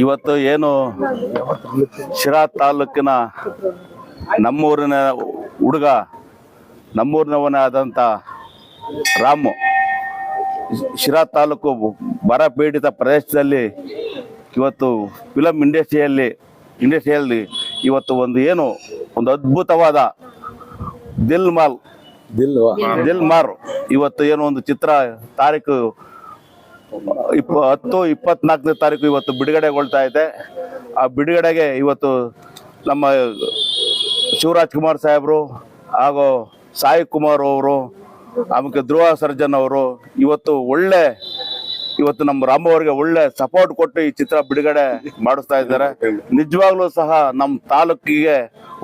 ಇವತ್ತು ಏನು ಶಿರಾ ತಾಲೂಕಿನ ನಮ್ಮೂರಿನ ಹುಡುಗ ನಮ್ಮೂರಿನವನೇ ಆದಂಥ ರಾಮು ಶಿರಾ ತಾಲೂಕು ಬರ ಪೀಡಿತ ಪ್ರದೇಶದಲ್ಲಿ ಇವತ್ತು ಫಿಲಮ್ ಇಂಡಸ್ಟ್ರಿಯಲ್ಲಿ ಇಂಡಸ್ಟ್ರಿಯಲ್ಲಿ ಇವತ್ತು ಒಂದು ಏನು ಒಂದು ಅದ್ಭುತವಾದ ದಿಲ್ ಮಾಲ್ ದಿಲ್ ದಿಲ್ ಮಾರು ಇವತ್ತು ಏನು ಒಂದು ಚಿತ್ರ ತಾರೀಕು ಇಪ್ಪ ಹತ್ತು, ಇಪ್ಪತ್ನಾಲ್ಕನೇ ತಾರೀಕು ಇವತ್ತು ಬಿಡುಗಡೆಗೊಳ್ತಾ ಇದೆ. ಆ ಬಿಡುಗಡೆಗೆ ಇವತ್ತು ನಮ್ಮ ಶಿವರಾಜ್ ಕುಮಾರ್ ಸಾಹೇಬರು ಹಾಗೂ ಸಾಯಿ ಕುಮಾರ್ ಅವರು ಆಮೇಲೆ ಧ್ರುವ ಸರ್ಜನ್ ಅವರು ಇವತ್ತು ಒಳ್ಳೆ ಇವತ್ತು ನಮ್ಮ ರಾಮ ಅವರಿಗೆ ಒಳ್ಳೆ ಸಪೋರ್ಟ್ ಕೊಟ್ಟು ಈ ಚಿತ್ರ ಬಿಡುಗಡೆ ಮಾಡಿಸ್ತಾ ಇದ್ದಾರೆ. ನಿಜವಾಗ್ಲೂ ಸಹ ನಮ್ಮ ತಾಲೂಕಿಗೆ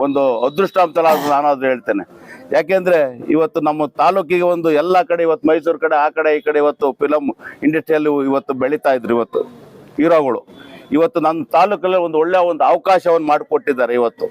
ಒಂದು ಅದೃಷ್ಟ ಅಂತ ನಾನಾದ್ರೂ ಹೇಳ್ತೇನೆ. ಯಾಕೆಂದ್ರೆ ಇವತ್ತು ನಮ್ಮ ತಾಲೂಕಿಗೆ ಒಂದು ಎಲ್ಲ ಕಡೆ ಇವತ್ತು ಮೈಸೂರು ಕಡೆ, ಆ ಕಡೆ, ಈ ಕಡೆ ಇವತ್ತು ಫಿಲಮ್ ಇಂಡಸ್ಟ್ರಿಯಲ್ಲಿ ಇವತ್ತು ಬೆಳೀತಾ ಇದ್ರು ಇವತ್ತು ಹೀರೋಗಳು. ಇವತ್ತು ನನ್ನ ತಾಲೂಕಲ್ಲಿ ಒಂದು ಒಳ್ಳೆಯ ಒಂದು ಅವಕಾಶವನ್ನು ಮಾಡಿಕೊಟ್ಟಿದ್ದಾರೆ ಇವತ್ತು.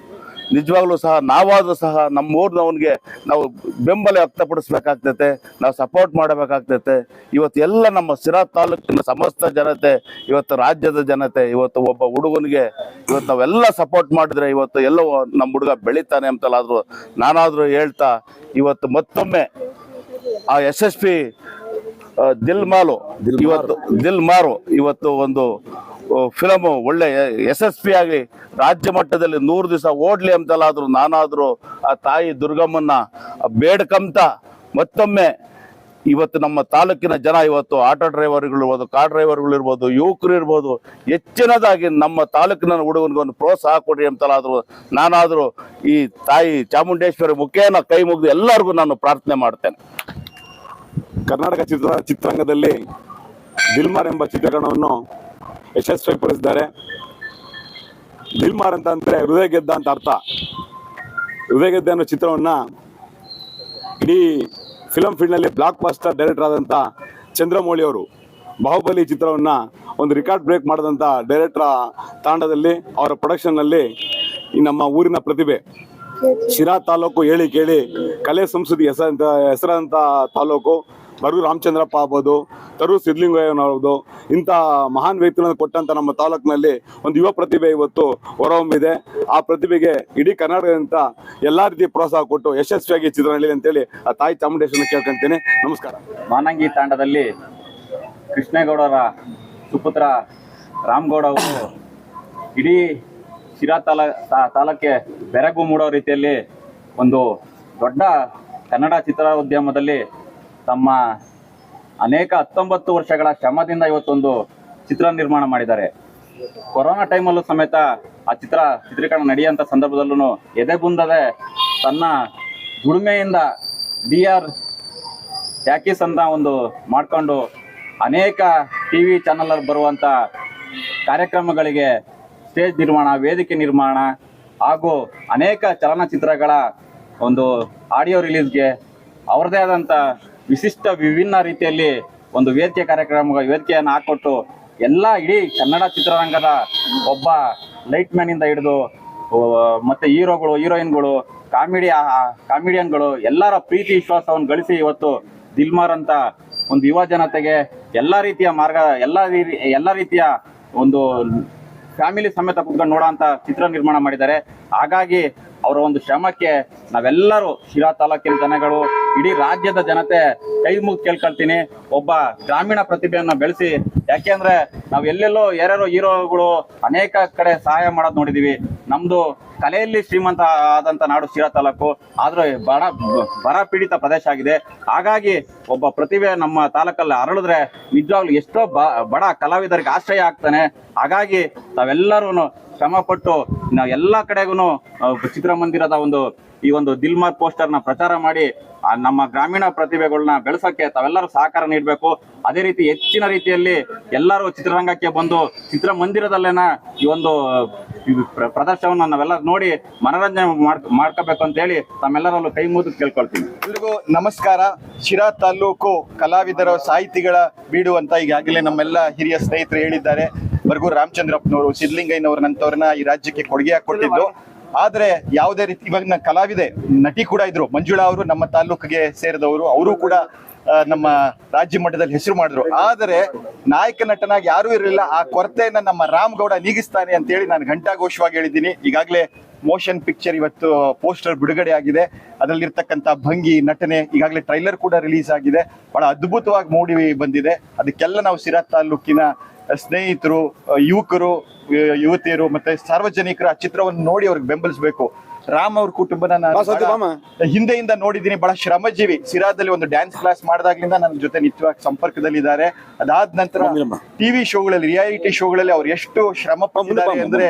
ನಿಜವಾಗ್ಲೂ ಸಹ ನಾವಾದರೂ ಸಹ ನಮ್ಮ ಊರಿನವನಿಗೆ ನಾವು ಬೆಂಬಲ ವ್ಯಕ್ತಪಡಿಸ್ಬೇಕಾಗ್ತೈತೆ ನಾವು ಸಪೋರ್ಟ್ ಮಾಡಬೇಕಾಗ್ತೈತೆ. ಇವತ್ತು ಎಲ್ಲ ನಮ್ಮ ಸಿರಾ ತಾಲೂಕಿನ ಸಮಸ್ತ ಜನತೆ ಇವತ್ತು ರಾಜ್ಯದ ಜನತೆ ಇವತ್ತು ಒಬ್ಬ ಹುಡುಗನಿಗೆ ಇವತ್ತು ನಾವೆಲ್ಲ ಸಪೋರ್ಟ್ ಮಾಡಿದ್ರೆ ಇವತ್ತು ಎಲ್ಲೋ ನಮ್ಮ ಹುಡುಗ ಬೆಳೀತಾನೆ ಅಂತಲಾದ್ರೂ ನಾನಾದರೂ ಹೇಳ್ತಾ ಇವತ್ತು ಮತ್ತೊಮ್ಮೆ ಆ ಯಶಸ್ವಿ ದಿಲ್ ಮಾಲು ಇವತ್ತು ದಿಲ್ ಮಾರು ಇವತ್ತು ಒಂದು ಫಿಲಮ್ ಒಳ್ಳೆ ಯಶಸ್ವಿ ಯಶಸ್ವಿಯಾಗಿ ರಾಜ್ಯ ಮಟ್ಟದಲ್ಲಿ ನೂರು ದಿವಸ ಓಡ್ಲಿ ಅಂತಲಾದರೂ ನಾನಾದರೂ ಆ ತಾಯಿ ದುರ್ಗಮ್ಮನ್ನ ಬೇಡ್ಕಂತ ಮತ್ತೊಮ್ಮೆ ಇವತ್ತು ನಮ್ಮ ತಾಲೂಕಿನ ಜನ ಇವತ್ತು ಆಟೋ ಡ್ರೈವರ್ಗಳು ಇರ್ಬೋದು, ಕಾರ್ ಡ್ರೈವರ್ಗಳು ಇರ್ಬೋದು, ಯುವಕರು ಇರ್ಬೋದು, ಹೆಚ್ಚಿನದಾಗಿ ನಮ್ಮ ತಾಲೂಕಿನ ಹುಡುಗನಿಗೆ ಒಂದು ಪ್ರೋತ್ಸಾಹ ಕೊಡ್ರಿ ಅಂತಲಾದರೂ ನಾನಾದರೂ ಈ ತಾಯಿ ಚಾಮುಂಡೇಶ್ವರಿ ಮುಖೇನ ಕೈ ಮುಗಿದು ಎಲ್ಲರಿಗೂ ನಾನು ಪ್ರಾರ್ಥನೆ ಮಾಡ್ತೇನೆ. ಕರ್ನಾಟಕ ಚಿತ್ರ ಚಿತ್ರರಂಗದಲ್ಲಿ ದಿಲ್ಮಾರ್ ಎಂಬ ಚಿತ್ರೀಕರಣವನ್ನು ಯಶಸ್ವಿಪಡಿಸಿದ್ದಾರೆ ದಿಲ್ಮಾರ್ ಅಂತ ಅಂದ್ರೆ ಹೃದಯ ಗೆದ್ದ ಅಂತ ಅರ್ಥ. ಹೃದಯ ಗೆದ್ದ ಅನ್ನೋ ಚಿತ್ರವನ್ನ ಇಡೀ ಫಿಲಂ ಫೀಲ್ಡ್ನಲ್ಲಿ ಬ್ಲಾಕ್ ಬಾಸ್ಟರ್ ಡೈರೆಕ್ಟರ್ ಆದಂಥ ಚಂದ್ರಮೌಳಿ ಅವರು ಬಾಹುಬಲಿ ಚಿತ್ರವನ್ನ ಒಂದು ರೆಕಾರ್ಡ್ ಬ್ರೇಕ್ ಮಾಡಿದಂಥ ಡೈರೆಕ್ಟರ್ ತಾಂಡದಲ್ಲಿ ಅವರ ಪ್ರೊಡಕ್ಷನ್ನಲ್ಲಿ ಈ ನಮ್ಮ ಊರಿನ ಪ್ರತಿಭೆ. ಶಿರಾ ತಾಲೂಕು ಹೇಳಿ ಕೇಳಿ, ಕಲೆ ಸಂಸ್ಕೃತಿ ಹೆಸರಂತ ಹೆಸರಾದಂಥ ತಾಲೂಕು ಬರು ರಾಮಚಂದ್ರಪ್ಪ ಆಗ್ಬೋದು ತರು ಸಿದ್ಲಿಂಗಯ್ಯನವ್ರದ್ದು ಇಂಥ ಮಹಾನ್ ವ್ಯಕ್ತಿಗಳನ್ನು ಕೊಟ್ಟಂತ ನಮ್ಮ ತಾಲೂಕಿನಲ್ಲಿ ಒಂದು ಯುವ ಪ್ರತಿಭೆ ಇವತ್ತು ಹೊರಹೊಮ್ಮಿದೆ. ಆ ಪ್ರತಿಭೆಗೆ ಇಡೀ ಕರ್ನಾಟಕದಂತ ಎಲ್ಲ ರೀತಿ ಪ್ರೋತ್ಸಾಹ ಕೊಟ್ಟು ಯಶಸ್ವಿಯಾಗಿ ಚಿತ್ರ ಅಂತೇಳಿ ಆ ತಾಯಿ ಚಾಮುಂಡೇಶ್ವರನ ಕೇಳ್ಕೊಂತೀನಿ. ನಮಸ್ಕಾರ. ಮಾನಂಗಿ ತಾಂಡದಲ್ಲಿ ಕೃಷ್ಣೇಗೌಡರ ಸುಪುತ್ರ ರಾಮಗೌಡ ಅವರು ಇಡೀ ಶಿರಾ ತಾಲ, ತಾ- ತಾಲೂಕಿಗೆ ಬೆರಗು ಮೂಡೋ ರೀತಿಯಲ್ಲಿ ಒಂದು ದೊಡ್ಡ ಕನ್ನಡ ಚಿತ್ರೋದ್ಯಮದಲ್ಲಿ ತಮ್ಮ ಅನೇಕ ಹತ್ತೊಂಬತ್ತು ವರ್ಷಗಳ ಶ್ರಮದಿಂದ ಇವತ್ತೊಂದು ಚಿತ್ರ ನಿರ್ಮಾಣ ಮಾಡಿದ್ದಾರೆ. ಕೊರೋನಾ ಟೈಮಲ್ಲೂ ಸಮೇತ ಆ ಚಿತ್ರ ಚಿತ್ರೀಕರಣ ನಡೆಯುವಂಥ ಸಂದರ್ಭದಲ್ಲೂ ಎದೆಗುಂದದೆ ತನ್ನ ದುಡಿಮೆಯಿಂದ ಡಿ ಆರ್ ಟ್ಯಾಕೀಸ್ ಅಂತ ಒಂದು ಮಾಡಿಕೊಂಡು ಅನೇಕ ಟಿ ವಿ ಚಾನಲಲ್ಲಿ ಬರುವಂಥ ಕಾರ್ಯಕ್ರಮಗಳಿಗೆ ಸ್ಟೇಜ್ ನಿರ್ಮಾಣ, ವೇದಿಕೆ ನಿರ್ಮಾಣ ಹಾಗೂ ಅನೇಕ ಚಲನಚಿತ್ರಗಳ ಒಂದು ಆಡಿಯೋ ರಿಲೀಸ್ಗೆ ಅವ್ರದೇ ಆದಂಥ ವಿಶಿಷ್ಟ ವಿಭಿನ್ನ ರೀತಿಯಲ್ಲಿ ಒಂದು ವೇದಿಕೆ ಕಾರ್ಯಕ್ರಮ ವೇದಿಕೆಯನ್ನು ಹಾಕೊಟ್ಟು ಎಲ್ಲ ಇಡೀ ಕನ್ನಡ ಚಿತ್ರರಂಗದ ಒಬ್ಬ ಲೈಟ್ ಮ್ಯಾನಿಂದ ಹಿಡಿದು ಆ, ಮತ್ತೆ ಹೀರೋಗಳು ಹೀರೋಯಿನ್ಗಳು ಕಾಮಿಡಿ ಕಾಮಿಡಿಯನ್ಗಳು ಎಲ್ಲರ ಪ್ರೀತಿ ವಿಶ್ವಾಸವನ್ನು ಗಳಿಸಿ ಇವತ್ತು ದಿಲ್ಮಾರ್ ಅಂತ ಒಂದು ಯುವ ಜನತೆಗೆ ಎಲ್ಲ ರೀತಿಯ ಮಾರ್ಗ ಎಲ್ಲ ಎಲ್ಲ ರೀತಿಯ ಒಂದು ಫ್ಯಾಮಿಲಿ ಸಮೇತ ಕುತ್ಕೊಂಡು ನೋಡೋ ಚಿತ್ರ ನಿರ್ಮಾಣ ಮಾಡಿದ್ದಾರೆ. ಹಾಗಾಗಿ ಅವರ ಒಂದು ಶ್ರಮಕ್ಕೆ ನಾವೆಲ್ಲರೂ ಶಿರಾ ತಾಲೂಕಿನ ಜನಗಳು ಇಡೀ ರಾಜ್ಯದ ಜನತೆ ಕೈ ಮುಗಿದು ಕೇಳ್ಕೊಳ್ತೀನಿ. ಒಬ್ಬ ಗ್ರಾಮೀಣ ಪ್ರತಿಭೆಯನ್ನ ಬೆಳೆಸಿ. ಯಾಕೆಂದ್ರೆ ನಾವು ಎಲ್ಲೆಲ್ಲೋ ಯಾರ್ಯಾರೋ ಹೀರೋಗಳು ಅನೇಕ ಕಡೆ ಸಹಾಯ ಮಾಡೋದು ನೋಡಿದೀವಿ. ನಮ್ದು ಕಲೆಯಲ್ಲಿ ಶ್ರೀಮಂತ ಆದಂತ ನಾಡು ಶಿರಾ ತಾಲೂಕು. ಆದ್ರೆ ಬಡ, ಬರ ಪೀಡಿತ ಪ್ರದೇಶ ಆಗಿದೆ. ಹಾಗಾಗಿ ಒಬ್ಬ ಪ್ರತಿಭೆ ನಮ್ಮ ತಾಲೂಕಲ್ಲಿ ಅರಳಿದ್ರೆ ನಿಜವಾಗ್ಲೂ ಎಷ್ಟೋ ಬಡ ಕಲಾವಿದರಿಗೆ ಆಶ್ರಯ ಆಗ್ತಾನೆ. ಹಾಗಾಗಿ ತಾವೆಲ್ಲರೂ ಶ್ರಮಪಟ್ಟು ನಾವು ಎಲ್ಲ ಕಡೆಗೂ ಚಿತ್ರಮಂದಿರದ ಒಂದು ಈ ಒಂದು ದಿಲ್ಮಾರ್ ಪೋಸ್ಟರ್ನ ಪ್ರಚಾರ ಮಾಡಿ ನಮ್ಮ ಗ್ರಾಮೀಣ ಪ್ರತಿಭೆಗಳನ್ನ ಬೆಳೆಸೋಕೆ ತಾವೆಲ್ಲರೂ ಸಹಕಾರ ನೀಡಬೇಕು. ಅದೇ ರೀತಿ ಹೆಚ್ಚಿನ ರೀತಿಯಲ್ಲಿ ಎಲ್ಲರೂ ಚಿತ್ರರಂಗಕ್ಕೆ ಬಂದು ಚಿತ್ರಮಂದಿರದಲ್ಲೇನ ಈ ಒಂದು ಪ್ರದರ್ಶನವನ್ನು ಪ್ರ- ಪ್ರದರ್ಶನವನ್ನ ನಾವೆಲ್ಲ ನೋಡಿ ಮನೋರಂಜನೆ ಮಾಡ್ ಮಾಡ್ಕೋಬೇಕು ಅಂತ ಹೇಳಿ ತಮ್ಮೆಲ್ಲರಲ್ಲೂ ಕೈ ಮುಗಿದು ಕೇಳ್ಕೊಳ್ತೀನಿ. ಎಲ್ರಿಗೂ ನಮಸ್ಕಾರ. ಶಿರಾ ತಾಲೂಕು ಕಲಾವಿದರ ಸಾಹಿತಿಗಳ ಬೀಡು ಅಂತ ಈಗಾಗಲೇ ನಮ್ಮೆಲ್ಲ ಹಿರಿಯ ಸ್ನೇಹಿತರು ಹೇಳಿದ್ದಾರೆ. ಬರ್ಗೂರು ರಾಮಚಂದ್ರಪ್ಪನವರು ಸಿದ್ಲಿಂಗಯ್ಯನವ್ರನ್ನಂತವ್ರನ್ನ ಈ ರಾಜ್ಯಕ್ಕೆ ಕೊಡುಗೆ ಕೊಟ್ಟಿದ್ದು. ಆದ್ರೆ ಯಾವುದೇ ರೀತಿ ಇವಾಗ ನ- ಕಲಾವಿದೆ ನಟಿ ಕೂಡ ಇದ್ರು. ಮಂಜುಳಾ ಅವರು ನಮ್ಮ ತಾಲೂಕಿಗೆ ಸೇರಿದವರು. ಅವರು ಕೂಡ ನಮ್ಮ ರಾಜ್ಯ ಮಟ್ಟದಲ್ಲಿ ಹೆಸರು ಮಾಡಿದ್ರು. ಆದರೆ ನಾಯಕ ನಟನಾಗಿ ಯಾರೂ ಇರಲಿಲ್ಲ. ಆ ಕೊರತೆಯನ್ನ ನಮ್ಮ ರಾಮ್ಗೌಡ ನೀಗಿಸ್ತಾನೆ ಅಂತೇಳಿ ನಾನು ಘಂಟಾಘೋಷವಾಗಿ ಹೇಳಿದ್ದೀನಿ. ಈಗಾಗಲೇ ಮೋಷನ್ ಪಿಕ್ಚರ್ ಇವತ್ತು ಪೋಸ್ಟರ್ ಬಿಡುಗಡೆ ಆಗಿದೆ. ಅದರಲ್ಲಿರ್ತಕ್ಕಂಥ ಭಂಗಿ ನಟನೆ ಈಗಾಗಲೇ ಟ್ರೈಲರ್ ಕೂಡ ರಿಲೀಸ್ ಆಗಿದೆ. ಬಹಳ ಅದ್ಭುತವಾಗಿ ಮೂಡಿ ಬಂದಿದೆ. ಅದಕ್ಕೆಲ್ಲ ನಾವು ಸಿರಾ ತಾಲೂಕಿನ ಸ್ನೇಹಿತರು ಯುವಕರು ಯುವತಿಯರು ಮತ್ತೆ ಸಾರ್ವಜನಿಕರು ಆ ಚಿತ್ರವನ್ನು ನೋಡಿ ಅವ್ರಿಗೆ ಬೆಂಬಲಿಸಬೇಕು. ರಾಮ್ ಅವ್ರ ಕುಟುಂಬನ ನಾನು. ಹಿಂದೆಯಿಂದ ನೋಡಿದೀನಿ ಬಹಳ ಶ್ರಮಜೀವಿ. ಸಿರಾದಲ್ಲಿ ಒಂದು ಡ್ಯಾನ್ಸ್ ಕ್ಲಾಸ್ ಮಾಡಿದಾಗ್ಲಿಂದ ನನ್ನ ಜೊತೆ ನಿತ್ಯವಾಗಿ ಸಂಪರ್ಕದಲ್ಲಿದ್ದಾರೆ. ಅದಾದ ನಂತರ ಟಿವಿ ಶೋಗಳಲ್ಲಿ ರಿಯಾಲಿಟಿ ಶೋಗಳಲ್ಲಿ ಅವ್ರು ಎಷ್ಟು ಶ್ರಮ ಪಟ್ಟಿದ್ದಾರೆ ಅಂದ್ರೆ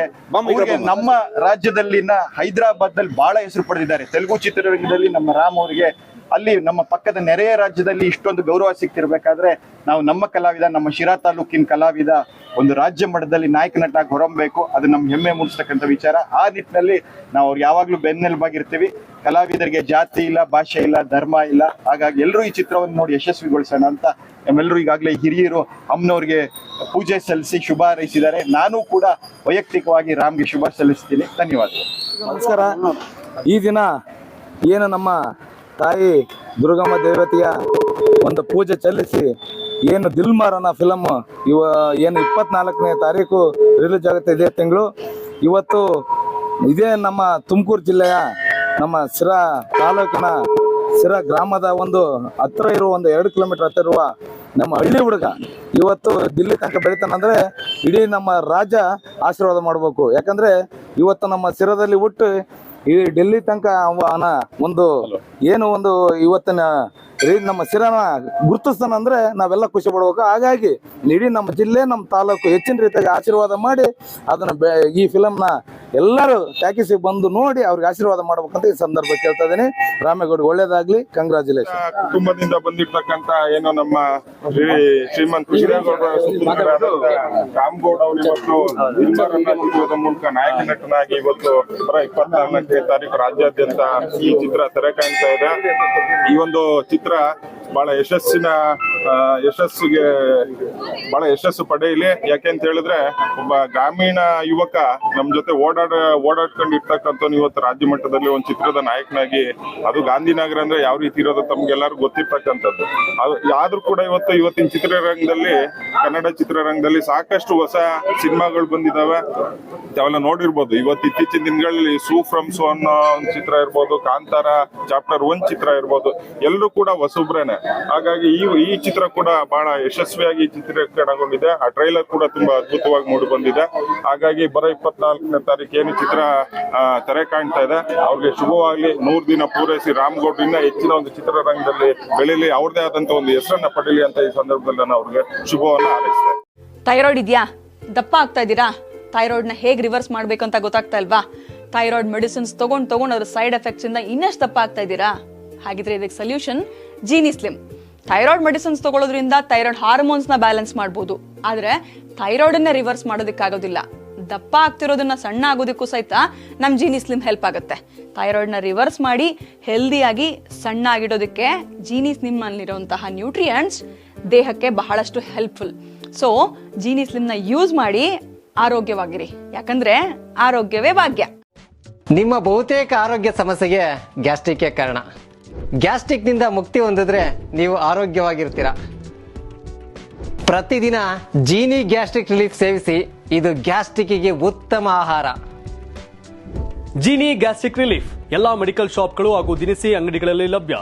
ಅವ್ರಿಗೆ ನಮ್ಮ ರಾಜ್ಯದಲ್ಲಿನ ಹೈದರಾಬಾದ್ನಲ್ಲಿ ಬಹಳ ಹೆಸರು ಪಡೆದಿದ್ದಾರೆ. ತೆಲುಗು ಚಿತ್ರರಂಗದಲ್ಲಿ ನಮ್ಮ ರಾಮ್ ಅವರಿಗೆ ಅಲ್ಲಿ ನಮ್ಮ ಪಕ್ಕದ ನೆರೆಯ ರಾಜ್ಯದಲ್ಲಿ ಇಷ್ಟೊಂದು ಗೌರವ ಸಿಕ್ತಿರ್ಬೇಕಾದ್ರೆ ನಾವು ನಮ್ಮ ಕಲಾವಿದ, ನಮ್ಮ ಶಿರಾ ತಾಲೂಕಿನ ಕಲಾವಿದ, ಒಂದು ರಾಜ್ಯ ಮಟ್ಟದಲ್ಲಿ ನಾಯಕ ನಟಾಗಿ ಹೊರಬೇಕು. ಅದು ನಮ್ಮ ಹೆಮ್ಮೆ ಮೂಡಿಸ್ತಕ್ಕಂಥ ವಿಚಾರ. ಆ ನಿಟ್ಟಿನಲ್ಲಿ ನಾವು ಅವ್ರು ಯಾವಾಗ್ಲೂ ಬೆನ್ನೆಲುಬಾಗಿರ್ತೀವಿ. ಕಲಾವಿದರಿಗೆ ಜಾತಿ ಇಲ್ಲ, ಭಾಷೆ ಇಲ್ಲ, ಧರ್ಮ ಇಲ್ಲ. ಹಾಗಾಗಿ ಎಲ್ಲರೂ ಈ ಚಿತ್ರವನ್ನು ನೋಡಿ ಯಶಸ್ವಿಗೊಳಿಸೋಣ ಅಂತ ನಮ್ಮೆಲ್ಲರೂ ಈಗಾಗಲೇ ಹಿರಿಯರು ಅಮ್ಮನವ್ರಿಗೆ ಪೂಜೆ ಸಲ್ಲಿಸಿ ಶುಭ ಹಾರೈಸಿದ್ದಾರೆ. ನಾನು ಕೂಡ ವೈಯಕ್ತಿಕವಾಗಿ ರಾಮ್ಗೆ ಶುಭ ಸಲ್ಲಿಸ್ತೀನಿ. ಧನ್ಯವಾದಗಳು. ನಮಸ್ಕಾರ. ಈ ದಿನ ಏನು ನಮ್ಮ ತಾಯಿ, ದುರ್ಗಮ್ಮ ದೇವತೆಯ ಒಂದು ಪೂಜೆ ಸಲ್ಲಿಸಿ ಏನು ದಿಲ್ ಮಾರನ ಫಿಲಮ್ ಇವ ಏನು ಇಪ್ಪತ್ನಾಲ್ಕನೇ ತಾರೀಕು ರಿಲೀಸ್ ಆಗುತ್ತೆ ಇದೇ ತಿಂಗಳು. ಇವತ್ತು ಇದೇ ನಮ್ಮ ತುಮಕೂರು ಜಿಲ್ಲೆಯ ನಮ್ಮ ಸಿರಾ ತಾಲೂಕಿನ ಸಿರಾ ಗ್ರಾಮದ ಒಂದು ಹತ್ತಿರ ಇರುವ ಒಂದು ಎರಡು ಕಿಲೋಮೀಟರ್ ಹತ್ತಿರ ಇರುವ ನಮ್ಮ ಹಳ್ಳಿ ಹುಡುಗ ಇವತ್ತು ದಿಲ್ಲಿ ತನಕ ಬೆಳಿತಾನಂದ್ರೆ ಇಡೀ ನಮ್ಮ ರಾಜ್ಯ ಆಶೀರ್ವಾದ ಮಾಡಬೇಕು. ಯಾಕಂದ್ರೆ ಇವತ್ತು ನಮ್ಮ ಸಿರದಲ್ಲಿ ಹುಟ್ಟು ಈ ಡೆಲ್ಲಿ ತನಕ ಅವನ ಒಂದು ಏನು ಒಂದು ಇವತ್ತಿನ ನಮ್ಮ ಶಿರನ ಗುರುತಿಸ್ತಾನ ಅಂದ್ರೆ ನಾವೆಲ್ಲ ಖುಷಿ ಪಡ್ಬೇಕು. ಹಾಗಾಗಿ ಇಡೀ ನಮ್ಮ ಜಿಲ್ಲೆ ನಮ್ಮ ತಾಲೂಕು ಹೆಚ್ಚಿನ ರೀತಿಯಾಗಿ ಆಶೀರ್ವಾದ ಮಾಡಿ ಅದನ್ನ ಈ ಫಿಲಮ್ನ ಎಲ್ಲರೂ ಟ್ಯಾಕಿಸಿ ಬಂದು ನೋಡಿ ಅವ್ರಿಗೆ ಆಶೀರ್ವಾದ ಮಾಡ್ಬೇಕಂತ ಈ ಸಂದರ್ಭ ಕೇಳ್ತಾ ಇದ್ದೀನಿ. ರಾಮೇಗೌಡ ಒಳ್ಳೇದಾಗ್ಲಿ. ಕಂಗ್ರಾಚುಲೇಷನ್ ಕುಟುಂಬದಿಂದ ಬಂದಿರ್ತಕ್ಕಂತ ಏನು ನಮ್ಮ ಶ್ರೀ ಶ್ರೀಮಂತ ರಾಮಗೌಡ ಅವರು ಇವತ್ತು ಮೂಲಕ ನಾಯಕ ನಟನಾಗಿ ಇವತ್ತು ಇಪ್ಪತ್ನಾಲ್ಕನೇ ತಾರೀಕು ರಾಜ್ಯಾದ್ಯಂತ ಈ ಚಿತ್ರ ತೆರೆ ಕಾಣ್ತಾ ಇದೆ. ಈ ಒಂದು ಚಿತ್ರ ಬಹಳ ಯಶಸ್ಸಿನ ಯಶಸ್ಸಿಗೆ ಬಹಳ ಯಶಸ್ಸು ಪಡೆಯಲಿ. ಯಾಕೆಂತ ಹೇಳಿದ್ರೆ, ಒಬ್ಬ ಗ್ರಾಮೀಣ ಯುವಕ ನಮ್ಮ ಜೊತೆ ಓಡಾಡ, ಓಡಾಡ್ಕೊಂಡು ಇರ್ತಕ್ಕಂಥವ್ನು ಇವತ್ತು ರಾಜ್ಯ ಮಟ್ಟದಲ್ಲಿ ಒಂದು ಚಿತ್ರದ ನಾಯಕನಾಗಿ, ಅದು ಗಾಂಧಿನಗರ ಅಂದ್ರೆ ಯಾವ ರೀತಿ ಇರೋದು ತಮ್ಗೆಲ್ಲರೂ ಗೊತ್ತಿರ್ತಕ್ಕಂಥದ್ದು. ಅದು, ಆದ್ರೂ ಕೂಡ ಇವತ್ತು ಇವತ್ತಿನ ಚಿತ್ರರಂಗದಲ್ಲಿ, ಕನ್ನಡ ಚಿತ್ರರಂಗದಲ್ಲಿ ಸಾಕಷ್ಟು ಹೊಸ ಸಿನಿಮಾಗಳು ಬಂದಿದಾವೆ. ಅವೆಲ್ಲ ನೋಡಿರ್ಬೋದು. ಇವತ್ತು ಇತ್ತೀಚಿನ ದಿನಗಳಲ್ಲಿ ಸೂ ಫ್ರಮ್ ಸೋ ಅನ್ನೋ ಒಂದು ಚಿತ್ರ ಇರ್ಬೋದು, ಕಾಂತಾರ ಚಾಪ್ಟರ್ ಒನ್ ಚಿತ್ರ ಇರ್ಬೋದು. ಎಲ್ಲರೂ ಕೂಡ ಹೊಸಬ್ರೇನೆ. ಹಾಗಾಗಿ ಈ ಈ ಕೂಡ ಬಹಳ ಯಶಸ್ವಿಯಾಗಿ ಚಿತ್ರೀಕರಣಗೊಂಡಿದೆ. ಆ ಟ್ರೈಲರ್ ಕೂಡ ತುಂಬಾ ಅದ್ಭುತವಾಗಿ ಮೂಡಿ ಬಂದಿದೆ. ಹಾಗಾಗಿ ಬರೋ ಇಪ್ಪತ್ನಾಲ್ಕನೇ ತಾರೀಕು ಏನು ಚಿತ್ರ ತೆರೆ ಕಾಣ್ತಾ ಇದೆ. ಅವ್ರಿಗೆ ಶುಭವಾಗಲಿ. ನೂರು ದಿನ ಪೂರೈಸಿ ರಾಮಗೌಡ್ರು ಹೆಚ್ಚಿನ ಒಂದು ಚಿತ್ರರಂಗದಲ್ಲಿ ಬೆಳೀಲಿ. ಅವ್ರದೇ ಆದಂತ ಒಂದು ಹೆಸರನ್ನ ಪಡೀಲಿ ಅಂತ ಈ ಸಂದರ್ಭದಲ್ಲಿ ನಾನು ಅವ್ರಿಗೆ ಶುಭವನ್ನ ಹಾರೈಸಿದೆ. ಥೈರಾಯ್ಡ್ ಇದೆಯಾ? ದಪ್ಪ ಆಗ್ತಾ ಇದ್ದೀರಾ? ಥೈರಾಯ್ಡ್ನ ಹೇಗೆ ರಿವರ್ಸ್ ಮಾಡಬೇಕು ಅಂತ ಗೊತ್ತಾಗ್ತಾ ಇಲ್ವಾ? ಥೈರಾಯ್ಡ್ ಮೆಡಿಸಿನ್ಸ್ ತಗೊಂಡ್ ತಗೊಂಡ್ ಅದ್ರ ಸೈಡ್ ಎಫೆಕ್ಟ್ಸ್ ಇಂದ ಇನ್ನಷ್ಟು ದಪ್ಪ ಆಗ್ತಾ ಇದ್ದೀರಾ? ಹಾಗಿದ್ರೆ ಇದಕ್ಕೆ solution Jeeni slim thyroid medicines ತಗೊಳ್ಳೋದ್ರಿಂದ thyroid ಹಾರ್ಮೋನ್ಸ್ನ ಬ್ಯಾಲೆನ್ಸ್ ಮಾಡ್ಬೋದು. ಆದ್ರೆ ಥೈರಾಯ್ಡ್ ಅನ್ನ ರಿವರ್ಸ್ ಮಾಡೋದಕ್ಕಾಗೋದಿಲ್ಲ. ದಪ್ಪ ಆಗ್ತಿರೋದನ್ನ ಸಣ್ಣ ಆಗೋದಕ್ಕೂ ಸಹಿತ ನಮ್ ಜೀನಿ ಸ್ಲಿಮ್ ಹೆಲ್ಪ್ ಆಗುತ್ತೆ. ಥೈರಾಯ್ಡ್ನ ರಿವರ್ಸ್ ಮಾಡಿ ಹೆಲ್ದಿಯಾಗಿ ಸಣ್ಣ ಆಗಿಡೋದಕ್ಕೆ ಜೀನಿ ಸ್ಲಿಮ್ ಅಲ್ಲಿರುವಂತಹ ನ್ಯೂಟ್ರಿಯೆಂಟ್ಸ್ ದೇಹಕ್ಕೆ ಬಹಳಷ್ಟು ಹೆಲ್ಪ್ಫುಲ್ ಸೊ ಜೀನಿ ಸ್ಲಿಮ್ನ ಯೂಸ್ ಮಾಡಿ ಆರೋಗ್ಯವಾಗಿರಿ. ಯಾಕಂದ್ರೆ ಆರೋಗ್ಯವೇ ಭಾಗ್ಯ. ನಿಮ್ಮ ಬಹುತೇಕ ಆರೋಗ್ಯ ಸಮಸ್ಯೆಗೆ ಗ್ಯಾಸ್ಟ್ರಿಕ್ ಕಾರಣ. ಗ್ಯಾಸ್ಟ್ರಿಕ್ನಿಂದ ಮುಕ್ತಿ ಹೊಂದಿದ್ರೆ ನೀವು ಆರೋಗ್ಯವಾಗಿರ್ತೀರ. ಪ್ರತಿದಿನ ಜೀನಿ ಗ್ಯಾಸ್ಟ್ರಿಕ್ ರಿಲೀಫ್ ಸೇವಿಸಿ ಇದು ಗ್ಯಾಸ್ಟ್ರಿಕ್ಕಿಗೆ ಉತ್ತಮ ಆಹಾರ. Jeeni gastric relief. ಎಲ್ಲಾ ಮೆಡಿಕಲ್ ಶಾಪ್ಗಳು ಹಾಗೂ ದಿನಸಿ ಅಂಗಡಿಗಳಲ್ಲಿ ಲಭ್ಯ.